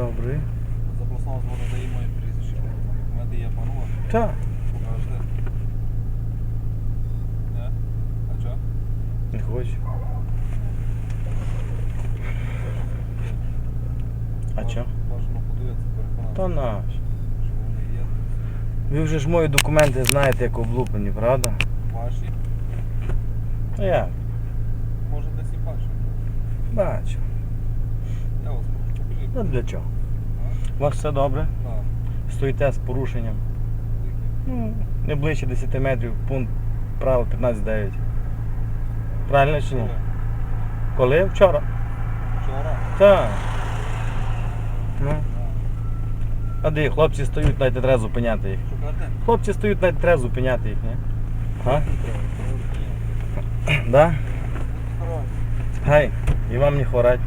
Добре. Запросного зводу дає моє прізвище. Є панова. Так, Покажете. Не? А чо? не хочу. А чо? Бажано подивитися, переконатися. Та наш. Ви вже ж мої документи знаєте, як облуплені, правда? Ваші. Ну як? Може десь і бачу. Бачу. Ну для чого? У вас все добре? Стоїте з порушенням. Ну, не ближче 10 метрів, пункт право 15.9. Правильно чи ні? Коли? Вчора. Вчора. Так. Ну. А. Де хлопці стоють, навіть треба зупиняти їх. Хлопці стоють, навіть треба зупиняти їх, ні? А? Да? Гай, і вам не хворать.